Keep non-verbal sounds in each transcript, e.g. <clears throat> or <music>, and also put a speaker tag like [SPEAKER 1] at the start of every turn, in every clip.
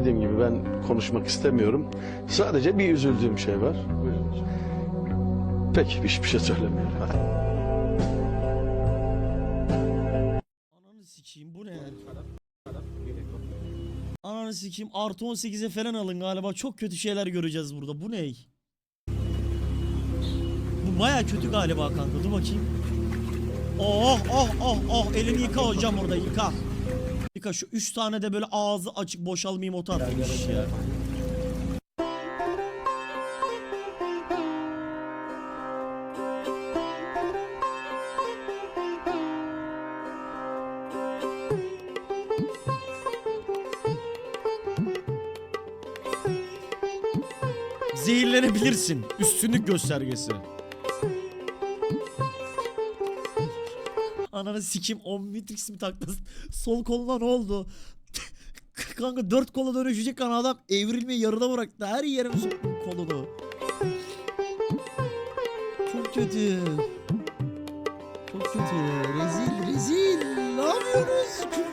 [SPEAKER 1] dediğim gibi ben konuşmak istemiyorum. Sadece bir üzüldüğüm şey var. Peki hiçbir şey söylemiyorum.
[SPEAKER 2] Ananı sikeyim bu ne? Ananı sikeyim artı 18'e falan alın galiba. Çok kötü şeyler göreceğiz burada. Bu ne? Bu baya kötü galiba kanka. Dur bakayım. Oh oh oh oh elini yıka hocam orada yıka. Yıka şu 3 tane de böyle ağzı açık boşalmayayım otu atmış ya. Zehirlenebilirsin. Üstünlük göstergesi. Ananı sikim Omnitrix mi taktın? <laughs> Sol koluna ne oldu? <laughs> Kanka dört kola dönüşecek kan adam evrilmeyi yarıda bıraktı. Her soktun kolunu? Çok kötü. Çok kötü. Rezil rezil. Ne yapıyorsunuz?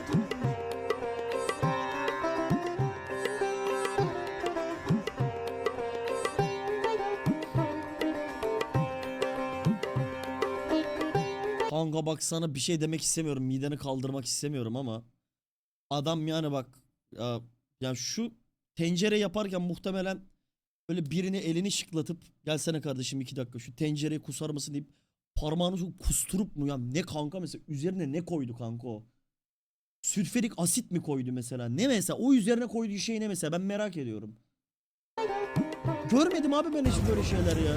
[SPEAKER 2] Kanka bak sana bir şey demek istemiyorum. Mideni kaldırmak istemiyorum ama adam yani bak ya, yani şu tencere yaparken muhtemelen böyle birini elini şıklatıp gelsene kardeşim iki dakika şu tencereyi kusar mısın deyip parmağını kusturup mu ya ne kanka mesela üzerine ne koydu kanka o? Sülfürik asit mi koydu mesela? Ne mesela? O üzerine koyduğu şey ne mesela? Ben merak ediyorum. Görmedim abi ben hiç böyle şeyler ya.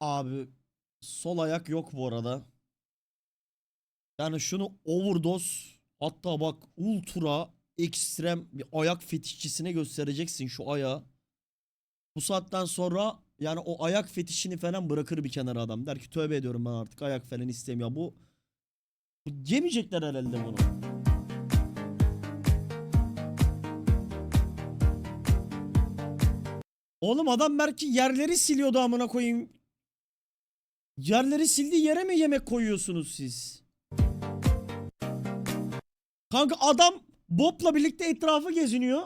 [SPEAKER 2] Abi sol ayak yok bu arada. Yani şunu overdose hatta bak ultra ekstrem bir ayak fetişçisine göstereceksin şu ayağı. Bu saatten sonra yani o ayak fetişini falan bırakır bir kenara adam. Der ki tövbe ediyorum ben artık ayak falan istemiyor. Bu, bu yemeyecekler herhalde bunu. Oğlum adam belki yerleri siliyordu amına koyayım. Yerleri sildiği yere mi yemek koyuyorsunuz siz? Kanka adam Bob'la birlikte etrafı geziniyor.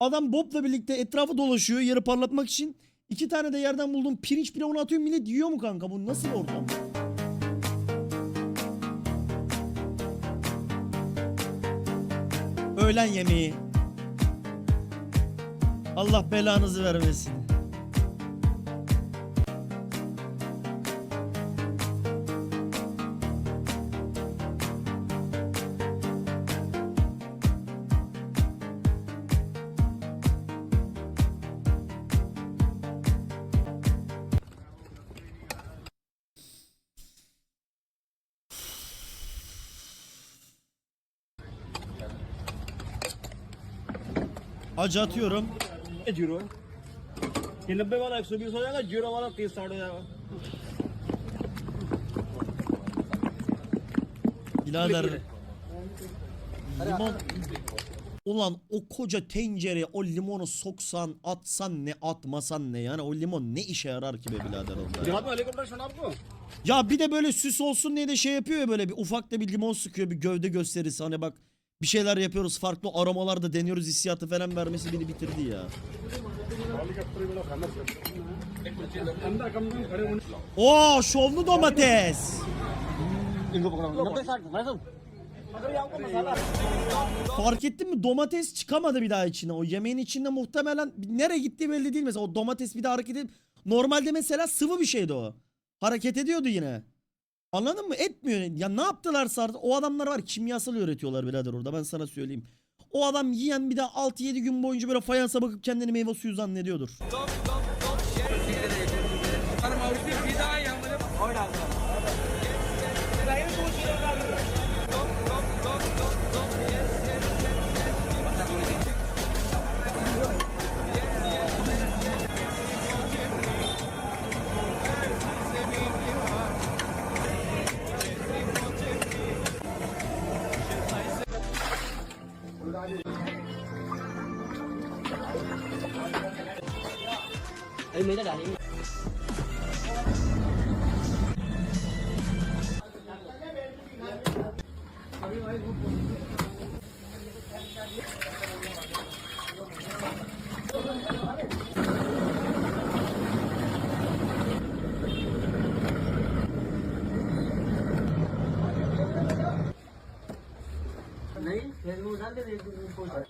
[SPEAKER 2] Adam Bob'la birlikte etrafı dolaşıyor yeri parlatmak için. İki tane de yerden bulduğum pirinç pilavını atıyor millet yiyor mu kanka? Bu nasıl ortam? Öğlen yemeği. Allah belanızı vermesin. Acı atıyorum.
[SPEAKER 3] Zero है ये नब्बे वाला एक सौ बीस हो जाएगा जीरो वाला तीस साठ हो जाएगा
[SPEAKER 2] Birader. Limon. Ulan o koca tencereye o limonu soksan, atsan ne, atmasan ne yani o limon ne işe yarar ki be birader orada ya?
[SPEAKER 3] जहाँ पे हेलीकॉप्टर सुना आपको
[SPEAKER 2] Ya bir de böyle süs olsun diye de şey yapıyor ya böyle bir ufak da bir limon sıkıyor bir gövde gösterisi hani bak bir şeyler yapıyoruz. Farklı aromalar da deniyoruz. Hissiyatı falan vermesi beni bitirdi ya. Oo şovlu domates. Fark ettin mi domates çıkamadı bir daha içine. O yemeğin içinde muhtemelen nereye gittiği belli değil mesela. O domates bir daha hareket edip normalde mesela sıvı bir şeydi o. Hareket ediyordu yine. Anladın mı? Etmiyor. Ya ne yaptılarsa artık o adamlar var kimyasal üretiyorlar birader orada ben sana söyleyeyim. O adam yiyen bir daha 6-7 gün boyunca böyle fayansa bakıp kendini meyve suyu zannediyordur.
[SPEAKER 4] 大家就。哎，没得了，你。ben nereye girdim koyacağım?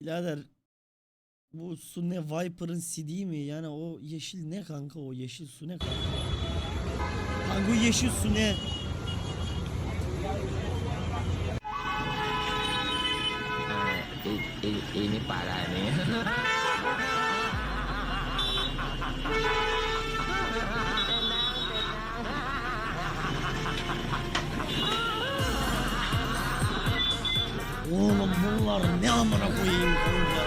[SPEAKER 2] Birader bu su ne Viper'ın CD mi? Yani o yeşil ne kanka o yeşil su ne kanka? Kanka yeşil su ne?
[SPEAKER 5] İni, parah <laughs> nih.
[SPEAKER 2] Oğlum bunlar ne amına koyayım kanka?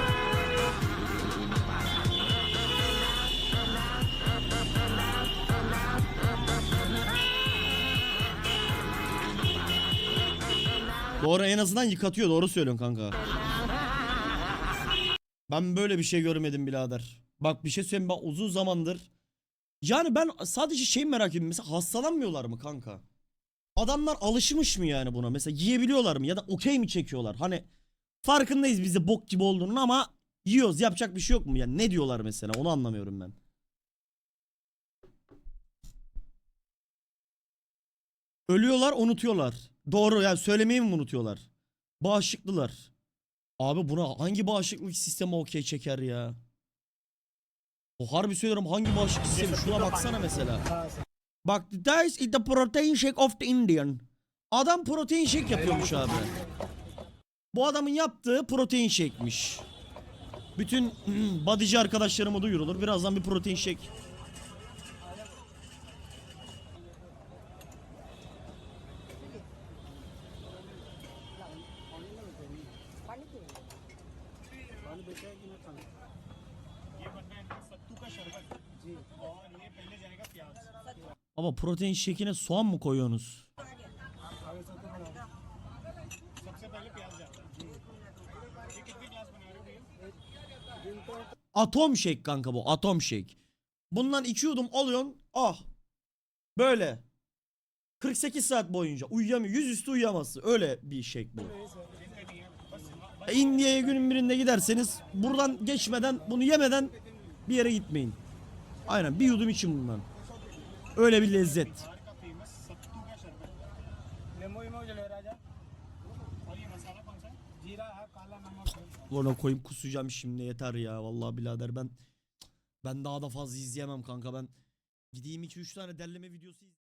[SPEAKER 2] Doğru en azından yıkatıyor doğru söylüyorsun kanka. Ben böyle bir şey görmedim birader. Bak bir şey söyleyeyim ben uzun zamandır. Yani ben sadece şey merak ediyorum. Mesela hastalanmıyorlar mı kanka? Adamlar alışmış mı yani buna? Mesela yiyebiliyorlar mı? Ya da okey mi çekiyorlar? Hani farkındayız bize bok gibi olduğunun ama yiyoruz. Yapacak bir şey yok mu? Yani ne diyorlar mesela? Onu anlamıyorum ben. Ölüyorlar, unutuyorlar. Doğru yani söylemeyi mi unutuyorlar? Bağışıklılar. Abi buna hangi bağışıklık sistemi okey çeker ya? O harbi söylüyorum hangi bağışıklık sistemi? Şuna baksana mesela. Bak this is the protein shake of the Indian. Adam protein shake yapıyormuş abi. Bu adamın yaptığı protein shake'miş. Bütün <clears throat> bodyci arkadaşlarıma duyurulur. Birazdan bir protein shake. Ama protein shake'ine soğan mı koyuyorsunuz? Atom shake kanka bu atom shake. Bundan iki yudum alıyorsun ah böyle 48 saat boyunca uyuyamıyor yüzüstü uyuyamazsın öyle bir shake bu. E, India'ya günün birinde giderseniz buradan geçmeden bunu yemeden bir yere gitmeyin. Aynen bir yudum için bundan. Öyle bir lezzet. Ona koyayım kusacağım şimdi yeter ya vallahi birader ben ben daha da fazla izleyemem kanka ben gideyim 2-3 tane derleme videosu izleyeyim.